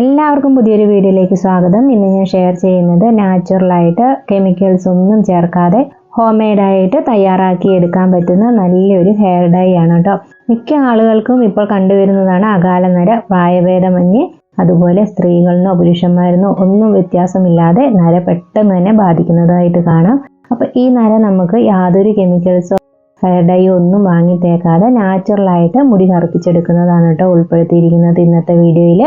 എല്ലാവർക്കും പുതിയൊരു വീഡിയോയിലേക്ക് സ്വാഗതം. ഇന്ന് ഞാൻ ഷെയർ ചെയ്യുന്നത് നാച്ചുറലായിട്ട് കെമിക്കൽസ് ഒന്നും ചേർക്കാതെ ഹോം മെയ്ഡായിട്ട് തയ്യാറാക്കി എടുക്കാൻ പറ്റുന്ന നല്ലൊരു ഹെയർ ഡൈ ആണ് കേട്ടോ മിക്ക ആളുകൾക്കും ഇപ്പോൾ കണ്ടുവരുന്നതാണ് അകാല നര പ്രായഭേദമന്യേ. അതുപോലെ സ്ത്രീകളിനോ പുരുഷന്മാരെന്നോ ഒന്നും വ്യത്യാസമില്ലാതെ നര പെട്ടെന്ന് തന്നെ ബാധിക്കുന്നതായിട്ട് കാണാം. അപ്പോൾ ഈ നര നമുക്ക് യാതൊരു കെമിക്കൽസോ ഹെയർ ഡൈ ഒന്നും വാങ്ങി തേക്കാതെ നാച്ചുറലായിട്ട് മുടി കറുപ്പിച്ചെടുക്കുന്നതാണ് കേട്ടോ ഉൾപ്പെടുത്തിയിരിക്കുന്നത് ഇന്നത്തെ വീഡിയോയിൽ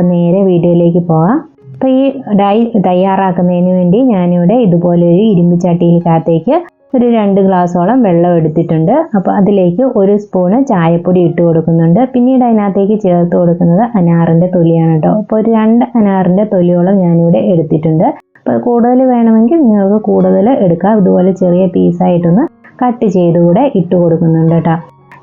അപ്പം നേരെ വീഡിയോയിലേക്ക് പോകാം അപ്പോൾ ഈ ഡൈ തയ്യാറാക്കുന്നതിന് വേണ്ടി ഞാനിവിടെ ഇതുപോലെ ഒരു ഇരുമ്പ് ചട്ടിയിലേക്കകത്തേക്ക് ഒരു രണ്ട് ഗ്ലാസ്സോളം വെള്ളം എടുത്തിട്ടുണ്ട്. അപ്പോൾ അതിലേക്ക് ഒരു സ്പൂണ് ചായപ്പൊടി ഇട്ട് കൊടുക്കുന്നുണ്ട്. പിന്നീട് അതിനകത്തേക്ക് ചേർത്ത് കൊടുക്കുന്നത് അനാറിന്റെ തൊലിയാണ് കേട്ടോ. അപ്പോൾ ഒരു രണ്ട് അനാറിന്റെ തൊലിയോളം ഞാനിവിടെ എടുത്തിട്ടുണ്ട്. അപ്പോൾ കൂടുതൽ വേണമെങ്കിൽ നിങ്ങൾക്ക് കൂടുതൽ എടുക്കാം. ഇതുപോലെ ചെറിയ പീസായിട്ടൊന്ന് കട്ട് ചെയ്തുകൂടെ ഇട്ട് കൊടുക്കുന്നുണ്ട് കേട്ടോ.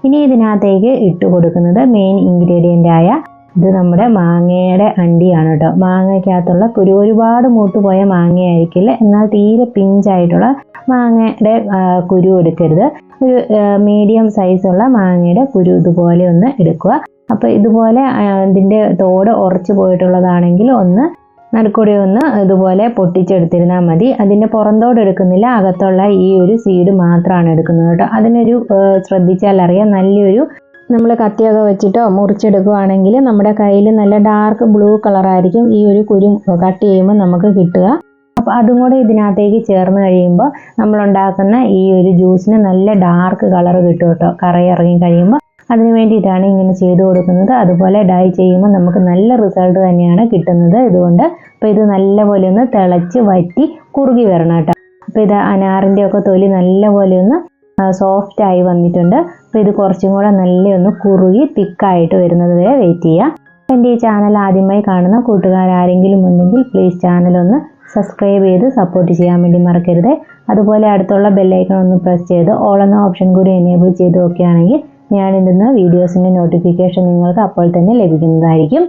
ഇനി ഇതിനകത്തേക്ക് ഇട്ട് കൊടുക്കുന്നത് മെയിൻ ഇൻഗ്രീഡിയന്റായ ഇത് നമ്മുടെ മാങ്ങയുടെ അണ്ടിയാണ് കേട്ടോ. മാങ്ങയ്ക്കകത്തുള്ള കുരു ഒരുപാട് മൂട്ട് പോയ മാങ്ങയായിരിക്കില്ല? എന്നാൽ തീരെ പിഞ്ചായിട്ടുള്ള മാങ്ങയുടെ കുരു എടുക്കരുത്. ഒരു മീഡിയം സൈസുള്ള മാങ്ങയുടെ കുരു ഇതുപോലെ ഒന്ന് എടുക്കുക. അപ്പോൾ ഇതുപോലെ ഇതിന്റെ തോട് ഉറച്ചു പോയിട്ടുള്ളതാണെങ്കിൽ ഒന്ന് നടുക്കൂടി ഒന്ന് ഇതുപോലെ പൊട്ടിച്ചെടുത്തിരുന്നാൽ മതി. അതിന്റെ പുറന്തോട് എടുക്കുന്നില്ല അകത്തുള്ള ഈ ഒരു സീഡ് മാത്രമാണ് എടുക്കുന്നത് കേട്ടോ. അതിനൊരു ശ്രദ്ധിച്ചാൽ അറിയാം നല്ലൊരു നമ്മൾ കത്തിയൊക്കെ വെച്ചിട്ടോ മുറിച്ചെടുക്കുകയാണെങ്കിൽ നമ്മുടെ കയ്യിൽ നല്ല ഡാർക്ക് ബ്ലൂ കളറായിരിക്കും ഈ ഒരു കുരു കട്ട് ചെയ്യുമ്പോൾ നമുക്ക് കിട്ടുക. അപ്പോൾ അതും കൂടെ ഇതിനകത്തേക്ക് ചേർന്ന് കഴിയുമ്പോൾ നമ്മളുണ്ടാക്കുന്ന ഈ ഒരു ജ്യൂസിന് നല്ല ഡാർക്ക് കളർ കിട്ടും കേട്ടോ. കറയിറങ്ങി കഴിയുമ്പോൾ അതിന് വേണ്ടിയിട്ടാണ് ഇങ്ങനെ ചെയ്തു കൊടുക്കുന്നത്. അതുപോലെ ഡൈ ചെയ്യുമ്പോൾ നമുക്ക് നല്ല റിസൾട്ട് തന്നെയാണ് കിട്ടുന്നത്. ഇതുകൊണ്ട് അപ്പോൾ ഇത് നല്ലപോലെ ഒന്ന് തിളച്ച് വറ്റി കുറുകി വരണം കേട്ടോ. അപ്പോൾ ഇത് അനാറിന്റെ ഒക്കെ തൊലി നല്ലപോലെ ഒന്ന് സോഫ്റ്റ് ആയി വന്നിട്ടുണ്ട്. അപ്പോൾ ഇത് കുറച്ചും കൂടെ നല്ല ഒന്ന് കുറുകി തിക്കായിട്ട് വരുന്നത് വരെ വെയിറ്റ് ചെയ്യുക എന്റെ ഈ ചാനൽ ആദ്യമായി കാണുന്ന കൂട്ടുകാരാരെങ്കിലും ഉണ്ടെങ്കിൽ പ്ലീസ് ചാനൽ ഒന്ന് സബ്സ്ക്രൈബ് ചെയ്ത് സപ്പോർട്ട് ചെയ്യാൻ വേണ്ടി മറക്കരുത്. അതുപോലെ അടുത്തുള്ള ബെല്ലൈക്കൺ ഒന്ന് പ്രസ് ചെയ്ത് ഓൾ എന്ന ഓപ്ഷൻ കൂടി എനേബിൾ ചെയ്ത് നോക്കുകയാണെങ്കിൽ ഇടുന്ന വീഡിയോസിന്റെ നോട്ടിഫിക്കേഷൻ നിങ്ങൾക്ക് അപ്പോൾ തന്നെ ലഭിക്കുന്നതായിരിക്കും.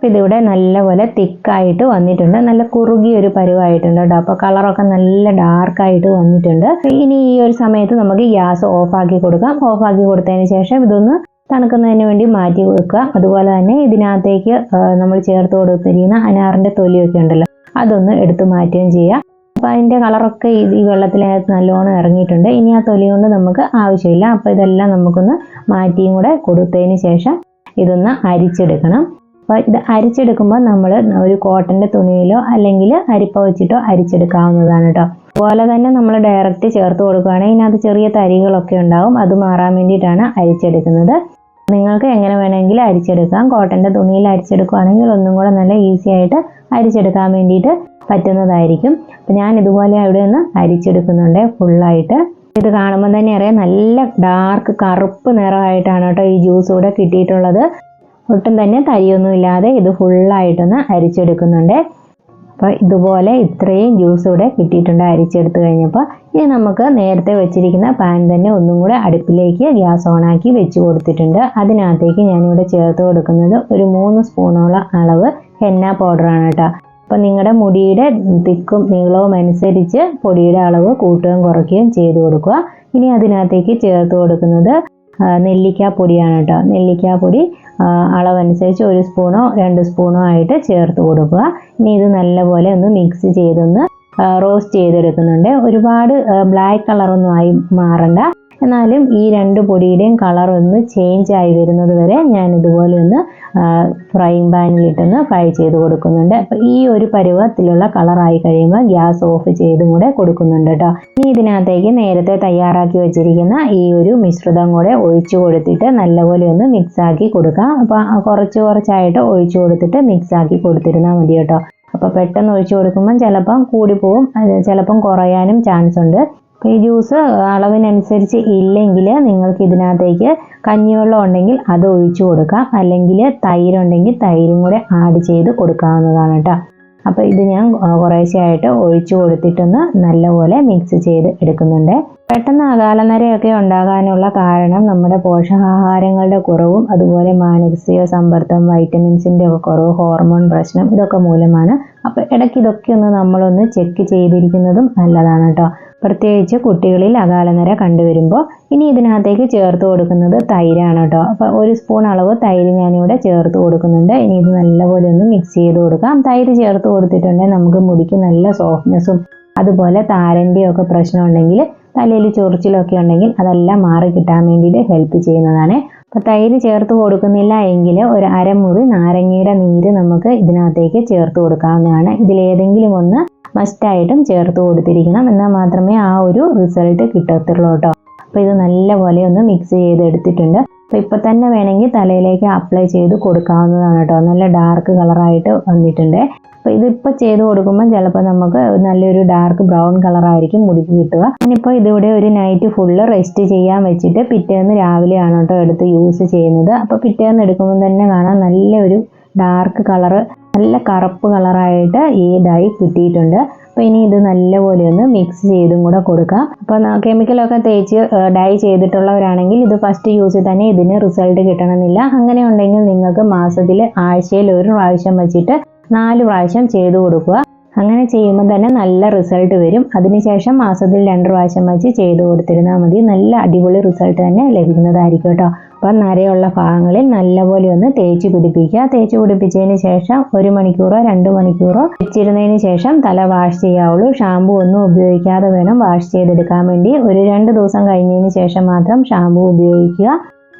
അപ്പോൾ ഇതിവിടെ നല്ലപോലെ തിക്കായിട്ട് വന്നിട്ടുണ്ട്. നല്ല കുറുകിയ ഒരു പരുവായിട്ടുണ്ട് കേട്ടോ അപ്പോൾ കളറൊക്കെ നല്ല ഡാർക്കായിട്ട് വന്നിട്ടുണ്ട്. ഇനി ഈ ഒരു സമയത്ത് നമുക്ക് ഗ്യാസ് ഓഫാക്കി കൊടുക്കാം. ഓഫാക്കി കൊടുത്തതിന് ശേഷം ഇതൊന്ന് തണുക്കുന്നതിന് വേണ്ടി മാറ്റി വെക്കുക. അതുപോലെ തന്നെ ഇതിനകത്തേക്ക് നമ്മൾ ചേർത്ത് കൊടുത്തിരിക്കുന്ന അനാറിന്റെ തൊലിയൊക്കെ ഉണ്ടല്ലോ അതൊന്ന് എടുത്തു മാറ്റുകയും ചെയ്യുക അപ്പോൾ അതിന്റെ കളറൊക്കെ ഈ ഈ വെള്ളത്തിനകത്ത് നല്ലോണം ഇറങ്ങിയിട്ടുണ്ട്. ഇനി ആ തൊലി കൊണ്ട് നമുക്ക് ആവശ്യമില്ല. അപ്പോൾ ഇതെല്ലാം നമുക്കൊന്ന് മാറ്റിയും കൂടെ കൊടുത്തതിന് ശേഷം ഇതൊന്ന് അരിച്ചെടുക്കണം. അപ്പോൾ ഇത് അരിച്ചെടുക്കുമ്പോൾ നമ്മൾ ഒരു കോട്ടന്റെ തുണിയിലോ അല്ലെങ്കിൽ അരിപ്പ വെച്ചിട്ടോ അരിച്ചെടുക്കാവുന്നതാണ് കേട്ടോ. അതുപോലെ തന്നെ നമ്മൾ ഡയറക്റ്റ് ചേർത്ത് കൊടുക്കുകയാണെങ്കിൽ ഇതിനകത്ത് ചെറിയ തരികളൊക്കെ ഉണ്ടാവും. അത് മാറാൻ വേണ്ടിയിട്ടാണ് അരിച്ചെടുക്കുന്നത്. നിങ്ങൾക്ക് എങ്ങനെ വേണമെങ്കിലും അരിച്ചെടുക്കാം. കോട്ടന്റെ തുണിയിൽ അരിച്ചെടുക്കുകയാണെങ്കിൽ ഒന്നും കൂടെ നല്ല ഈസി ആയിട്ട് അരിച്ചെടുക്കാൻ വേണ്ടിയിട്ട് പറ്റുന്നതായിരിക്കും. അപ്പം ഞാൻ ഇതുപോലെ അവിടെ നിന്ന് അരിച്ചെടുക്കുന്നുണ്ട് ഫുള്ളായിട്ട് ഇത് കാണുമ്പോൾ തന്നെ അറിയാം നല്ല ഡാർക്ക് കറുപ്പ് നിറമായിട്ടാണ് കേട്ടോ ഈ ജ്യൂസ് ഇവിടെ കിട്ടിയിട്ടുള്ളത്. ഒട്ടും തന്നെ തരിയൊന്നുമില്ലാതെ ഇത് ഫുള്ളായിട്ടൊന്ന് അരിച്ചെടുക്കുന്നുണ്ട്. അപ്പോൾ ഇതുപോലെ ഇത്രയും ജ്യൂസ് ഇവിടെ കിട്ടിയിട്ടുണ്ട് അരിച്ചെടുത്ത് കഴിഞ്ഞപ്പോൾ ഇനി നമുക്ക് നേരത്തെ വെച്ചിരിക്കുന്ന പാൻ തന്നെ ഒന്നും കൂടെ അടുപ്പിലേക്ക് ഗ്യാസ് ഓണാക്കി വെച്ച് കൊടുത്തിട്ടുണ്ട്. അതിനകത്തേക്ക് ഞാനിവിടെ ചേർത്ത് കൊടുക്കുന്നത് ഒരു മൂന്ന് സ്പൂണോളം അളവ് ഹെന്ന പൗഡറാണ് കേട്ടോ. അപ്പോൾ നിങ്ങളുടെ മുടിയുടെ തിക്കും നീളവും അനുസരിച്ച് പൊടിയുടെ അളവ് കൂട്ടുകയും കുറയ്ക്കുകയും ചെയ്തു കൊടുക്കുക. ഇനി അതിനകത്തേക്ക് ചേർത്ത് കൊടുക്കുന്നത് നെല്ലിക്കാപ്പൊടിയാണ് കേട്ടോ. നെല്ലിക്കാപ്പൊടി പൊടി അളവനുസരിച്ച് ഒരു സ്പൂണോ രണ്ട് സ്പൂണോ ആയിട്ട് ചേർത്ത് കൊടുക്കുക. ഇനി ഇത് നല്ലപോലെ ഒന്ന് മിക്സ് ചെയ്തൊന്ന് റോസ്റ്റ് ചെയ്തെടുക്കുന്നുണ്ട്. ഒരുപാട് ബ്ലാക്ക് കളറൊന്നും ആയി മാറണ്ട. എന്നാലും ഈ രണ്ട് പൊടിയുടെയും കളർ ഒന്ന് ചേഞ്ച് ആയി വരുന്നത് വരെ ഞാൻ ഇതുപോലെ ഒന്ന് ഫ്രൈങ് പാനിലിട്ടൊന്ന് ഫ്രൈ ചെയ്ത് കൊടുക്കുന്നുണ്ട്. അപ്പോൾ ഈ ഒരു പരുവത്തിലുള്ള കളറായി കഴിയുമ്പോൾ ഗ്യാസ് ഓഫ് ചെയ്തും കൂടെ കൊടുക്കുന്നുണ്ട് കേട്ടോ ഇനി ഇതിനകത്തേക്ക് നേരത്തെ തയ്യാറാക്കി വെച്ചിരിക്കുന്ന ഈ ഒരു മിശ്രിതം കൂടെ ഒഴിച്ചു കൊടുത്തിട്ട് നല്ലപോലെ ഒന്ന് മിക്സ് ആക്കി കൊടുക്കാം. അപ്പോൾ കുറച്ച് കുറച്ചായിട്ട് ഒഴിച്ചു കൊടുത്തിട്ട് മിക്സ് ആക്കി കൊടുത്തിരുന്നാൽ മതി കേട്ടോ അപ്പോൾ പെട്ടെന്ന് ഒഴിച്ചു കൊടുക്കുമ്പോൾ ചിലപ്പം കൂടിപ്പോവും ചിലപ്പം കുറയാനും ചാൻസ് ഉണ്ട്. ഈ ജ്യൂസ് അളവിനനുസരിച്ച് ഇല്ലെങ്കിൽ നിങ്ങൾക്ക് ഇതിനകത്തേക്ക് കഞ്ഞിവെള്ളം ഉണ്ടെങ്കിൽ അത് ഒഴിച്ചു കൊടുക്കാം അല്ലെങ്കിൽ തൈരുണ്ടെങ്കിൽ തൈരും കൂടെ ആഡ് ചെയ്ത് കൊടുക്കാവുന്നതാണ് കേട്ടോ. അപ്പോൾ ഇത് ഞാൻ കുറേശ്ശെയായിട്ട് ഒഴിച്ചു കൊടുത്തിട്ടൊന്ന് നല്ലപോലെ മിക്സ് ചെയ്ത് എടുക്കുന്നുണ്ട്. പെട്ടെന്ന് അകാലനരയൊക്കെ ഉണ്ടാകാനുള്ള കാരണം നമ്മുടെ പോഷകാഹാരങ്ങളുടെ കുറവും അതുപോലെ മാനസിക സമ്പർദ്ദം വൈറ്റമിൻസിന്റെ ഒക്കെ കുറവ് ഹോർമോൺ പ്രശ്നം ഇതൊക്കെ മൂലമാണ്. അപ്പോൾ ഇടയ്ക്ക് ഇതൊക്കെ ഒന്ന് നമ്മളൊന്ന് ചെക്ക് ചെയ്തിരിക്കുന്നതും നല്ലതാണ് കേട്ടോ. പ്രത്യേകിച്ച് കുട്ടികളിൽ അകാലനര കണ്ടുവരുമ്പോൾ ഇനി ഇതിനകത്തേക്ക് ചേർത്ത് കൊടുക്കുന്നത് തൈരാണ് കേട്ടോ. അപ്പോൾ ഒരു സ്പൂൺ അളവ് തൈര് ഞാനിവിടെ ചേർത്ത് കൊടുക്കുന്നുണ്ട്. ഇനി ഇത് നല്ലപോലെ ഒന്ന് മിക്സ് ചെയ്ത് കൊടുക്കാം. തൈര് ചേർത്ത് കൊടുത്തിട്ടുണ്ടെങ്കിൽ നമുക്ക് മുടിക്ക് നല്ല സോഫ്റ്റ്നെസ്സും അതുപോലെ താരന്റെയും ഒക്കെ പ്രശ്നം ഉണ്ടെങ്കിൽ തലയിൽ ചൊറിച്ചിലൊക്കെ ഉണ്ടെങ്കിൽ അതെല്ലാം മാറി കിട്ടാൻ വേണ്ടിയിട്ട് ഹെൽപ്പ് ചെയ്യുന്നതാണ്. അപ്പോൾ തൈര് ചേർത്ത് കൊടുക്കുന്നില്ല എങ്കിൽ ഒരു അരമുറി നാരങ്ങയുടെ നീര് നമുക്ക് ഇതിനകത്തേക്ക് ചേർത്ത് കൊടുക്കാവുന്നതാണ്. ഇതിലേതെങ്കിലും ഒന്ന് മസ്റ്റായിട്ടും ചേർത്ത് കൊടുത്തിരിക്കണം. എന്നാൽ മാത്രമേ ആ ഒരു റിസൾട്ട് കിട്ടത്തുള്ളൂ കേട്ടോ. അപ്പോൾ ഇത് നല്ലപോലെ ഒന്ന് മിക്സ് ചെയ്ത് എടുത്തിട്ടുണ്ട് അപ്പോൾ ഇപ്പോൾ തന്നെ വേണമെങ്കിൽ തലയിലേക്ക് അപ്ലൈ ചെയ്ത് കൊടുക്കാവുന്നതാണ് കേട്ടോ. നല്ല ഡാർക്ക് കളറായിട്ട് വന്നിട്ടുണ്ട്. അപ്പോൾ ഇതിപ്പോൾ ചെയ്ത് കൊടുക്കുമ്പോൾ ചിലപ്പോൾ നമുക്ക് നല്ലൊരു ഡാർക്ക് ബ്രൗൺ കളറായിരിക്കും മുടിക്ക് കിട്ടുക. ഞാനിപ്പോൾ ഇതിവിടെ ഒരു നൈറ്റ് ഫുള്ള് റെസ്റ്റ് ചെയ്യാൻ വെച്ചിട്ട് പിറ്റേന്ന് രാവിലെയാണ് കേട്ടോ എടുത്ത് യൂസ് ചെയ്യുന്നത്. അപ്പോൾ പിറ്റേന്ന് എടുക്കുമ്പോൾ തന്നെ കാണാം നല്ലൊരു ഡാർക്ക് കളറ് നല്ല കറുപ്പ് കളറായിട്ട് ഈ ഡൈ കിട്ടിയിട്ടുണ്ട്. അപ്പോൾ ഇനി ഇത് നല്ലപോലെ ഒന്ന് മിക്സ് ചെയ്തും കൂടെ കൊടുക്കാം. അപ്പോൾ കെമിക്കലൊക്കെ തേച്ച് ഡൈ ചെയ്തിട്ടുള്ളവരാണെങ്കിൽ ഇത് ഫസ്റ്റ് യൂസിൽ തന്നെ ഇതിന് റിസൾട്ട് കിട്ടണമെന്നില്ല. അങ്ങനെ ഉണ്ടെങ്കിൽ നിങ്ങൾക്ക് മാസത്തിൽ ആഴ്ചയിൽ ഒരു പ്രാവശ്യം വെച്ചിട്ട് നാല് പ്രാവശ്യം ചെയ്തു കൊടുക്കുക. അങ്ങനെ ചെയ്യുമ്പോൾ തന്നെ നല്ല റിസൾട്ട് വരും. അതിനുശേഷം മാസത്തിൽ രണ്ട് പ്രാവശ്യം വെച്ച് ചെയ്തു കൊടുത്തിരുന്നാൽ മതി. നല്ല അടിപൊളി റിസൾട്ട് തന്നെ ലഭിക്കുന്നതായിരിക്കും കേട്ടോ. അപ്പം നരയുള്ള ഭാഗങ്ങളിൽ നല്ലപോലെ ഒന്ന് തേച്ച് പിടിപ്പിക്കുക. തേച്ച് പിടിപ്പിച്ചതിന് ശേഷം ഒരു മണിക്കൂറോ രണ്ട് മണിക്കൂറോ വെച്ചിരുന്നതിന് ശേഷം തല വാഷ് ചെയ്യാവുള്ളൂ. ഷാമ്പു ഒന്നും ഉപയോഗിക്കാതെ വേണം വാഷ് ചെയ്തെടുക്കാൻ വേണ്ടി. ഒരു രണ്ട് ദിവസം കഴിഞ്ഞതിന് ശേഷം മാത്രം ഷാമ്പു ഉപയോഗിക്കുക.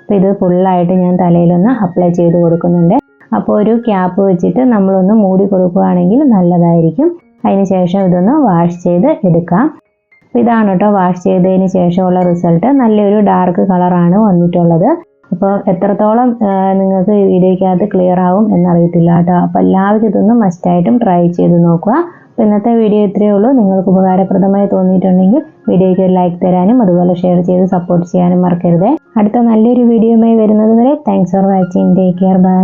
അപ്പോൾ ഇത് ഫുള്ളായിട്ട് ഞാൻ തലയിലൊന്ന് അപ്ലൈ ചെയ്ത് കൊടുക്കുന്നുണ്ട്. അപ്പോൾ ഒരു ക്യാപ്പ് വെച്ചിട്ട് നമ്മളൊന്ന് മൂടി കൊടുക്കുകയാണെങ്കിൽ നല്ലതായിരിക്കും. അതിന് ശേഷം ഇതൊന്ന് വാഷ് ചെയ്ത് എടുക്കാം. അപ്പോൾ ഇതാണ് കേട്ടോ വാഷ് ചെയ്തതിന് ശേഷമുള്ള റിസൾട്ട് നല്ലൊരു ഡാർക്ക് കളറാണ് വന്നിട്ടുള്ളത്. അപ്പോൾ എത്രത്തോളം നിങ്ങൾക്ക് വീഡിയോയ്ക്കകത്ത് ക്ലിയർ ആവും എന്നറിയത്തില്ല കേട്ടോ. അപ്പോൾ എല്ലാവരും ഇതൊന്ന് മസ്റ്റായിട്ടും ട്രൈ ചെയ്ത് നോക്കുക. അപ്പോൾ ഇന്നത്തെ വീഡിയോ ഇത്രയേ ഉള്ളൂ. നിങ്ങൾക്ക് ഉപകാരപ്രദമായി തോന്നിയിട്ടുണ്ടെങ്കിൽ വീഡിയോയ്ക്ക് ഒരു ലൈക്ക് തരാനും അതുപോലെ ഷെയർ ചെയ്ത് സപ്പോർട്ട് ചെയ്യാനും മറക്കരുത്. അടുത്ത നല്ലൊരു വീഡിയോയുമായി വരുന്നത് വരെ thanks for watching take care bye